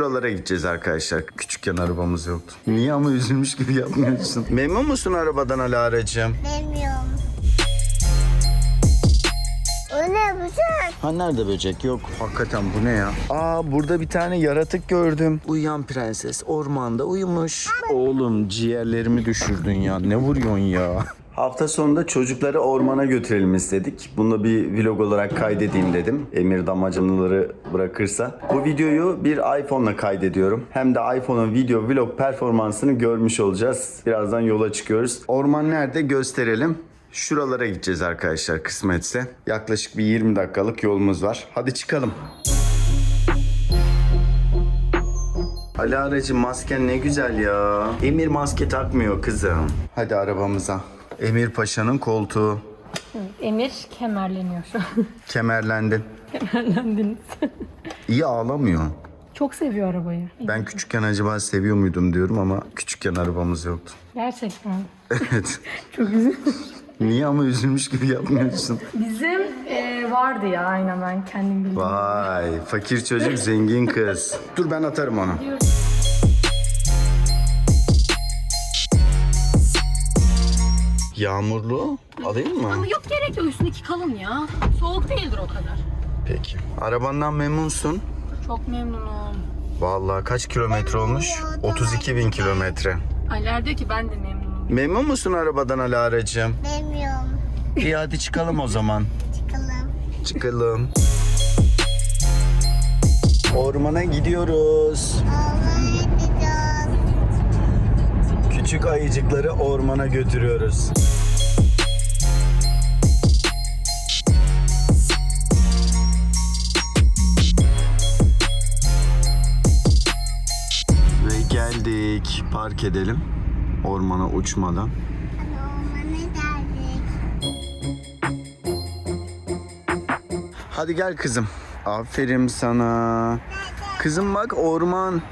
Buralara gideceğiz arkadaşlar. Küçükken arabamız yoktu. Niye ama üzülmüş gibi yapmıyorsun? Memnun musun arabadan Ali aracığım? Bilmiyorum. O ne bıçak? Ha nerede böcek yok. Hakikaten bu ne ya? Aa burada bir tane yaratık gördüm. Uyuyan prenses ormanda uyumuş. Oğlum ciğerlerimi düşürdün ya. Ne vuruyorsun ya? Hafta sonunda çocukları ormana götürelim istedik. Bunu bir vlog olarak kaydedeyim dedim. Emir damacanaları bırakırsa. Bu videoyu bir iPhone'la kaydediyorum. Hem de iPhone'un video vlog performansını görmüş olacağız. Birazdan yola çıkıyoruz. Orman nerede gösterelim. Şuralara gideceğiz arkadaşlar kısmetse. Yaklaşık bir 20 dakikalık yolumuz var. Hadi çıkalım. Ali aracı masken ne güzel ya. Emir maske takmıyor kızım. Hadi arabamıza. Emir Paşa'nın koltuğu. Emir kemerleniyor şu an. Kemerlendin. Kemerlendiniz. İyi ağlamıyor. Çok seviyor arabayı. Ben küçükken acaba seviyor muydum diyorum ama küçükken arabamız yoktu. Gerçekten. Evet. Çok güzel. Niye ama üzülmüş gibi yapmıyorsun? Bizim e, vardı ya aynen ben kendim bildim. Vay fakir çocuk zengin kız. Dur ben atarım onu. Yağmurlu alayım mı? Ama yok gerek yok üstündeki kalın ya. Soğuk değildir o kadar. Peki. Arabandan memnunsun. Çok memnunum. Vallahi kaç kilometre olmuş? 32 bin kilometre. Aler diyor ki ben de memnunum. Memnun musun arabadan Ali aracığım? Bilmiyorum. İyi hadi çıkalım o zaman. Çıkalım. Çıkalım. Ormana gidiyoruz. Allah'a. Küçük ayıcıkları ormana götürüyoruz. Ve geldik. Park edelim. Ormana uçmadan. Hadi gel kızım. Aferin sana. Kızım bak orman.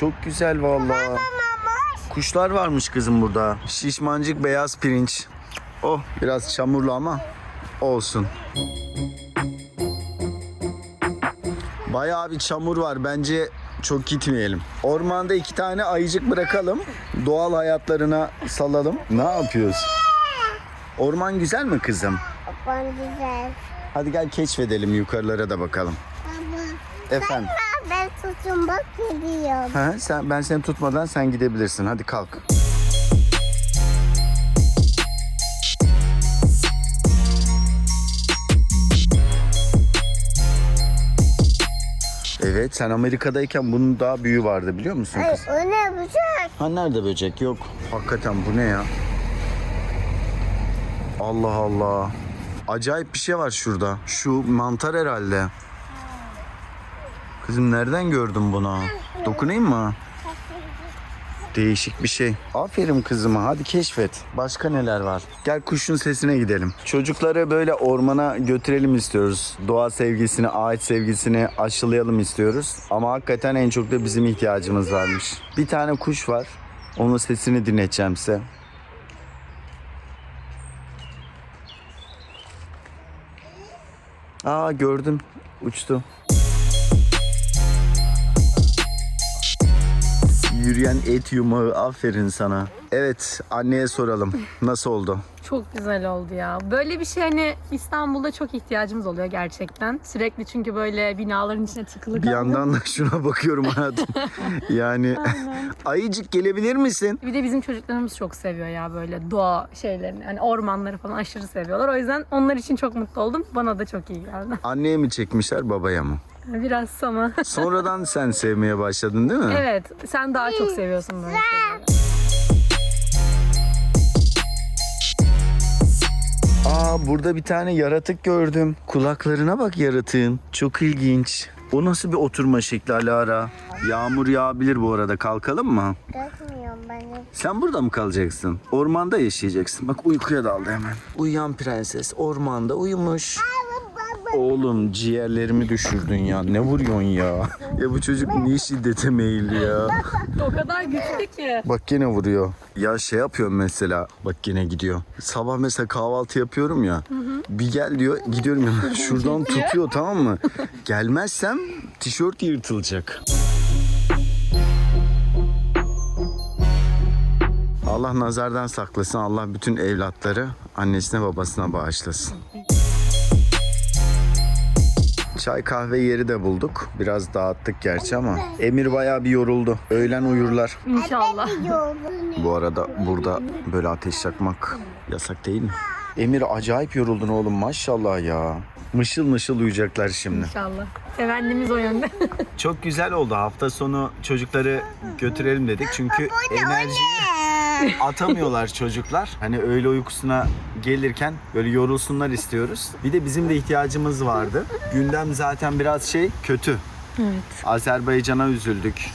Çok güzel vallahi. Kuşlar varmış kızım burada. Şişmancık beyaz pirinç. Oh biraz çamurlu ama olsun. Bayağı bir çamur var. Bence çok gitmeyelim. Ormanda iki tane ayıcık bırakalım. Doğal hayatlarına salalım. Ne yapıyoruz? Orman güzel mi kızım? Orman güzel. Hadi gel keşfedelim yukarılara da bakalım. Baba. Efendim. Aa, ben tutun bak gidiyorum. Ha, sen ben seni tutmadan sen gidebilirsin. Hadi kalk. Evet sen Amerika'dayken bunun daha büyüğü vardı biliyor musun Ay, kız? o ne bıçak? Ha nerede böcek yok. Hakikaten bu ne ya? Allah Allah. Acayip bir şey var şurada. Şu mantar herhalde. Kızım nereden gördün bunu? Dokunayım mı? Değişik bir şey. Aferin kızıma hadi keşfet. Başka neler var? Gel kuşun sesine gidelim. Çocukları böyle ormana götürelim istiyoruz. Doğa sevgisini, ağaç sevgisini aşılayalım istiyoruz. Ama hakikaten en çok da bizim ihtiyacımız varmış. Bir tane kuş var. Onun sesini dinleteceğim size. Aa gördüm. Uçtu. Yürüyen et yumağı aferin sana. Evet anneye soralım. Nasıl oldu? Çok güzel oldu ya. Böyle bir şey hani İstanbul'da çok ihtiyacımız oluyor gerçekten. Sürekli çünkü böyle binaların içine tıkılı Bir kaldık. yandan da şuna bakıyorum hayatım. yani ayıcık gelebilir misin? Bir de bizim çocuklarımız çok seviyor ya böyle doğa şeylerini. Hani ormanları falan aşırı seviyorlar. O yüzden onlar için çok mutlu oldum. Bana da çok iyi geldi. Anneye mi çekmişler babaya mı? Biraz sana. Sonradan sen sevmeye başladın değil mi? evet. Sen daha çok seviyorsun böyle şeyleri. Aa burada bir tane yaratık gördüm. Kulaklarına bak yaratığın. Çok ilginç. O nasıl bir oturma şekli Alara? Yağmur yağabilir bu arada. Kalkalım mı? Bırakmıyorum beni. Sen burada mı kalacaksın? Ormanda yaşayacaksın. Bak uykuya daldı hemen. Uyuyan prenses ormanda uyumuş. Oğlum ciğerlerimi düşürdün ya. Ne vuruyorsun ya? Ya bu çocuk niye şiddete meyilli ya? O kadar güçlü ki. Bak gene vuruyor. Ya şey yapıyorum mesela. Bak gene gidiyor. Sabah mesela kahvaltı yapıyorum ya. Bir gel diyor. Gidiyorum ya. Şuradan tutuyor tamam mı? Gelmezsem tişört yırtılacak. Allah nazardan saklasın. Allah bütün evlatları annesine babasına bağışlasın. Çay kahve yeri de bulduk. Biraz dağıttık gerçi ama Emir bayağı bir yoruldu. Öğlen uyurlar. İnşallah. Bu arada burada böyle ateş yakmak yasak değil mi? Emir acayip yoruldun oğlum maşallah ya. Mışıl mışıl uyuyacaklar şimdi. İnşallah. Sevendimiz o yönde. Çok güzel oldu. Hafta sonu çocukları götürelim dedik. Çünkü enerjiyi atamıyorlar çocuklar. Hani öğle uykusuna gelirken böyle yorulsunlar istiyoruz. Bir de bizim de ihtiyacımız vardı. Gündem zaten biraz şey kötü. evet. Azerbaycan'a üzüldük.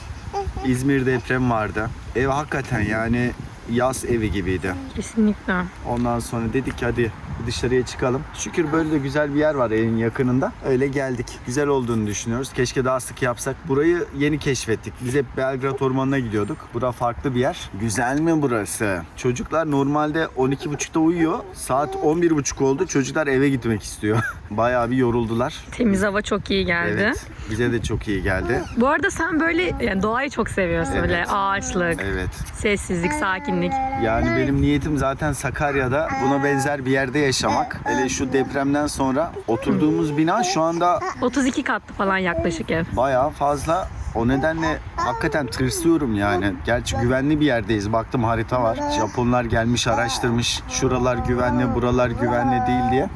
İzmir deprem vardı. Ev hakikaten yani yaz evi gibiydi. Kesinlikle. Ondan sonra dedik ki hadi dışarıya çıkalım. Şükür böyle de güzel bir yer var evin yakınında. Öyle geldik. Güzel olduğunu düşünüyoruz. Keşke daha sık yapsak. Burayı yeni keşfettik. Biz hep Belgrad Ormanı'na gidiyorduk. Bura farklı bir yer. Güzel mi burası? Çocuklar normalde 12.30'da uyuyor. Saat 11.30 oldu. Çocuklar eve gitmek istiyor. Bayağı bir yoruldular. Temiz hava çok iyi geldi. Evet. Bize de çok iyi geldi. Bu arada sen böyle yani doğayı çok seviyorsun Evet. böyle ağaçlık, Evet. sessizlik, sakinlik. Yani benim niyetim zaten Sakarya'da buna benzer bir yerde yaşamak. Hele şu depremden sonra oturduğumuz bina şu anda 32 katlı falan yaklaşık ev. bayağı fazla. O nedenle hakikaten tırsıyorum yani. Gerçi güvenli bir yerdeyiz. Baktım harita var. Japonlar gelmiş araştırmış. Şuralar güvenli, buralar güvenli değil diye.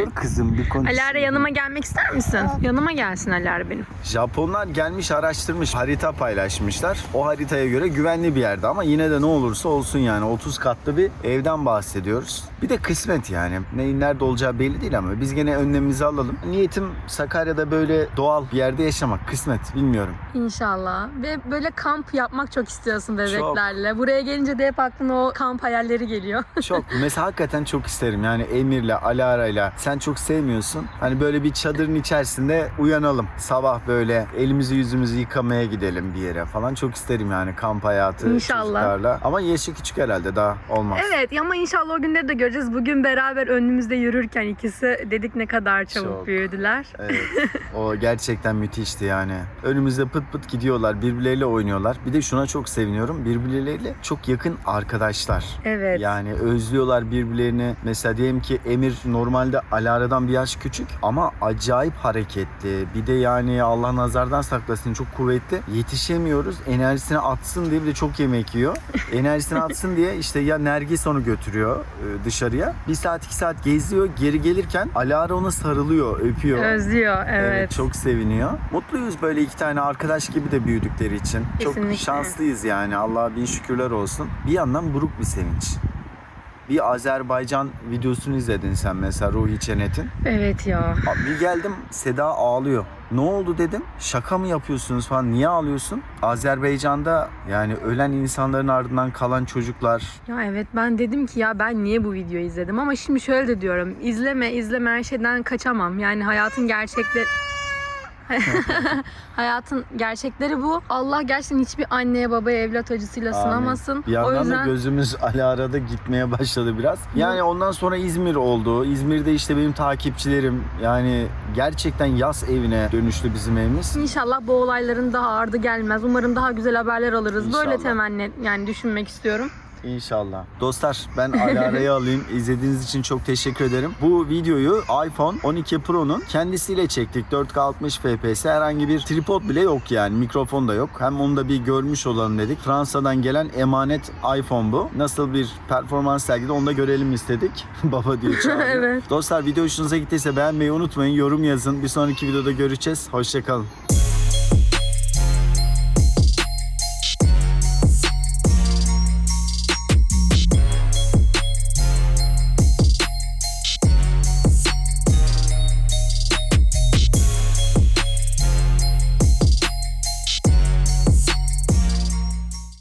Dur kızım bir konuş. Alara yanıma gelmek ister misin? Yanıma gelsin Alara benim. Japonlar gelmiş araştırmış, harita paylaşmışlar. O haritaya göre güvenli bir yerde ama yine de ne olursa olsun yani 30 katlı bir evden bahsediyoruz. Bir de kısmet yani. Neyin nerede olacağı belli değil ama biz gene önlemimizi alalım. Niyetim Sakarya'da böyle doğal bir yerde yaşamak. Kısmet bilmiyorum. İnşallah. Ve böyle kamp yapmak çok istiyorsun bebeklerle. Buraya gelince de hep aklına o kamp hayalleri geliyor. Çok. Mesela hakikaten çok isterim. Yani Emir'le, Alara'yla sen çok sevmiyorsun. Hani böyle bir çadırın içerisinde uyanalım. Sabah böyle elimizi yüzümüzü yıkamaya gidelim bir yere falan. Çok isterim yani kamp hayatı İnşallah. çocuklarla. Ama yaşı küçük herhalde daha olmaz. evet ama inşallah o günleri de göreceğiz. Bugün beraber önümüzde yürürken ikisi dedik ne kadar çabuk Çok. büyüdüler. Evet. O gerçekten müthişti yani. Önümüzde pıt pıt gidiyorlar. Birbirleriyle oynuyorlar. Bir de şuna çok seviniyorum. Birbirleriyle çok yakın arkadaşlar. Evet. Yani özlüyorlar birbirlerini. Mesela diyelim ki Emir normalde Alara'dan bir yaş küçük ama acayip hareketli. Bir de yani Allah nazardan saklasın çok kuvvetli. Yetişemiyoruz. Enerjisini atsın diye bir de çok yemek yiyor. Enerjisini atsın diye işte ya Nergis onu götürüyor e, dışarıya. Bir saat iki saat geziyor. Geri gelirken Alara ona sarılıyor, öpüyor. Özlüyor evet. Evet, çok seviniyor. Mutluyuz böyle iki tane arkadaş gibi de büyüdükleri için. Kesinlikle. Çok şanslıyız yani. Allah'a bin şükürler olsun. Bir yandan buruk bir sevinç. Bir Azerbaycan videosunu izledin sen mesela Ruhi Çenet'in. Evet ya. Bir geldim Seda ağlıyor. Ne oldu dedim. Şaka mı yapıyorsunuz falan. Niye ağlıyorsun? Azerbaycan'da yani ölen insanların ardından kalan çocuklar. Ya evet ben dedim ki ya ben niye bu videoyu izledim ama şimdi şöyle de diyorum. İzleme izleme her şeyden kaçamam. Yani hayatın gerçekleri Hayatın gerçekleri bu. Allah gerçekten hiçbir anneye babaya evlat acısıyla Amin. sınamasın. Bir yandan o da yüzden gözümüz Ali arada gitmeye başladı biraz. Yani ondan sonra İzmir oldu. İzmir'de işte benim takipçilerim yani gerçekten yaz evine dönüştü bizim evimiz. İnşallah bu olayların daha ardı gelmez. Umarım daha güzel haberler alırız. Böyle İnşallah. temenni yani düşünmek istiyorum. İnşallah. Dostlar ben Alara'yı alayım. İzlediğiniz için çok teşekkür ederim. Bu videoyu iPhone 12 Pro'nun kendisiyle çektik. 4K 60 FPS herhangi bir tripod bile yok yani. Mikrofon da yok. Hem onu da bir görmüş olalım dedik. Fransa'dan gelen emanet iPhone bu. Nasıl bir performans sergide onu da görelim istedik. Baba diyor. Evet. Dostlar video hoşunuza gittiyse beğenmeyi unutmayın. Yorum yazın. Bir sonraki videoda görüşeceğiz. Hoşçakalın.